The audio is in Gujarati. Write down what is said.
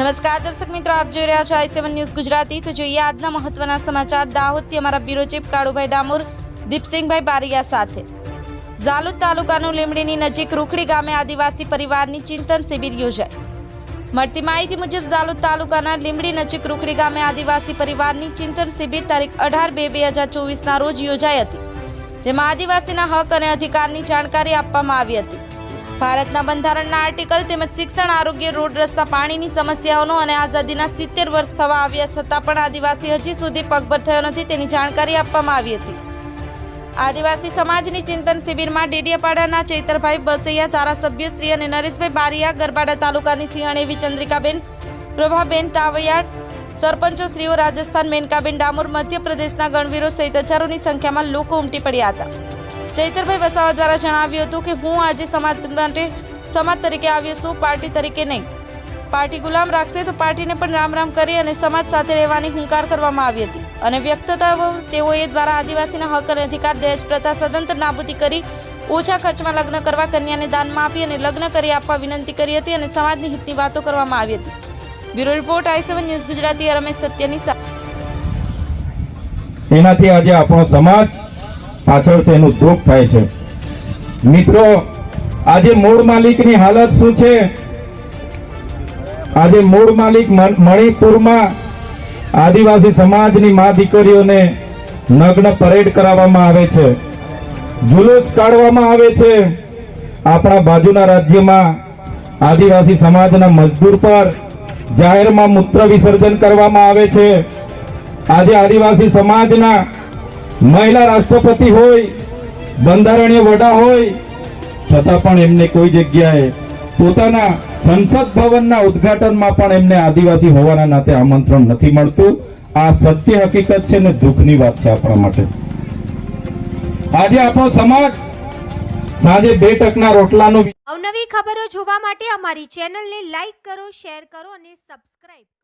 નમસ્કાર દર્શક મિત્રો, આપ જોઈ રહ્યા છો આઈ સેવન ન્યૂઝ ગુજરાતી. તો જોઈએ આજના મહત્વના સમાચાર. દાહોદથી અમારા બ્યુરો ચીફ કાળુભાઈ ડામોર, દીપસિંહભાઈ બારિયા સાથે. ઝાલુદ તાલુકાનું લીમડીની નજીક રૂખડી ગામે આદિવાસી પરિવારની ચિંતન શિબિર યોજાઈ મળતી માહિતી મુજબ, ઝાલુદ તાલુકાના લીમડી નજીક રૂખડી ગામે આદિવાસી પરિવારની ચિંતન શિબિર તારીખ અઢાર બે બે હજાર ચોવીસના રોજ યોજાઈ હતી, જેમાં આદિવાસીના હક અને અધિકારની જાણકારી આપવામાં આવી હતી. ભારતના બંધારણના આર્ટિકલ તેમજ શિક્ષણ, આરોગ્ય, રોડ રસ્તા, પાણીની સમસ્યાઓનો અને આઝાદીના સિત્તેર વર્ષ થવા આવ્યા છતાં પણ આદિવાસી હજી સુધી પગભર થયો નથી તેની જાણકારી આપવામાં આવી હતી. આદિવાસી સમાજની ચિંતન શિબિરમાં ડેડિયાપાડાના ચૈતરભાઈ બસૈયા, ધારાસભ્ય શ્રી અને નરેશભાઈ બારિયા, ગરબાડા તાલુકાની સિંહણેવી ચંદ્રિકાબેન, પ્રભાબેન તાવડિયા સરપંચો શ્રીઓ રાજસ્થાન, મેનકાબેન ડામોર, મધ્યપ્રદેશના ગણવીરો સહિત હજારોની સંખ્યામાં લોકો ઉમટી પડ્યા હતા. ચૈતરભાઈ વસાવા દ્વારા જણાવ્યું હતું કે હું આજે સમાજ માટે સમાજ તરીકે આવ્યો છું, પાર્ટી તરીકે નહીં. પાર્ટી ગુલામ રાખશે તો પાર્ટીને પણ રામ રામ કરી અને સમાજ સાથે રહેવાની હુંકાર કરવામાં આવી હતી. અને વ્યક્તતા તેઓએ દ્વારા આદિવાસીના હક અને અધિકાર દહેજ પ્રથા સદંતર નાબૂદી કરી, ઓછા ખર્ચમાં લગ્ન કરવા, કન્યાને દાનમાં આપી અને લગ્ન કરી આપવા વિનંતી કરી હતી અને સમાજની હિતની વાતો કરવામાં આવી હતી. Bureau report I seven news Gujarati, Ramesh સત્યની એનાથી આજે આપણો સમાજ પાછળ છે, એનું દુઃખ થાય છે. મિત્રો, આજે મૂળ માલિકની હાલત શું છે? આજે મૂળ માલિક મણિપુરમાં આદિવાસી સમાજની મા દીકરીઓને નગ્ન પરેડ કરાવવામાં આવે છે. જુલુસ કાઢવામાં આવે છે. આપણા બાજુના રાજ્યમાં આદિવાસી સમાજના મજદૂર પર જાહેરમાં મૂત્ર વિસર્જન કરવામાં આવે છે. આજે આદિવાસી સમાજના મહિલા રાષ્ટ્રપતિ હોય, બંધારણીય વડા હોય, છતાં પણ એમને કોઈ જગ્યાએ પોતાના સંસદ ભવનના ઉદ્ઘાટનમાં પણ એમને આદિવાસી હોવાના નાતે આમંત્રણ નથી મળતું. આ સત્ય હકીકત છે ને દુઃખની વાત છે આપણા માટે. આજે આપણો સમાજ સાંજે બે ટકના રોટલાનો અવનવી ખબરો જોવા માટે અમારી ચેનલને લાઈક કરો, શેર કરો અને સબસ્ક્રાઇબ કરો.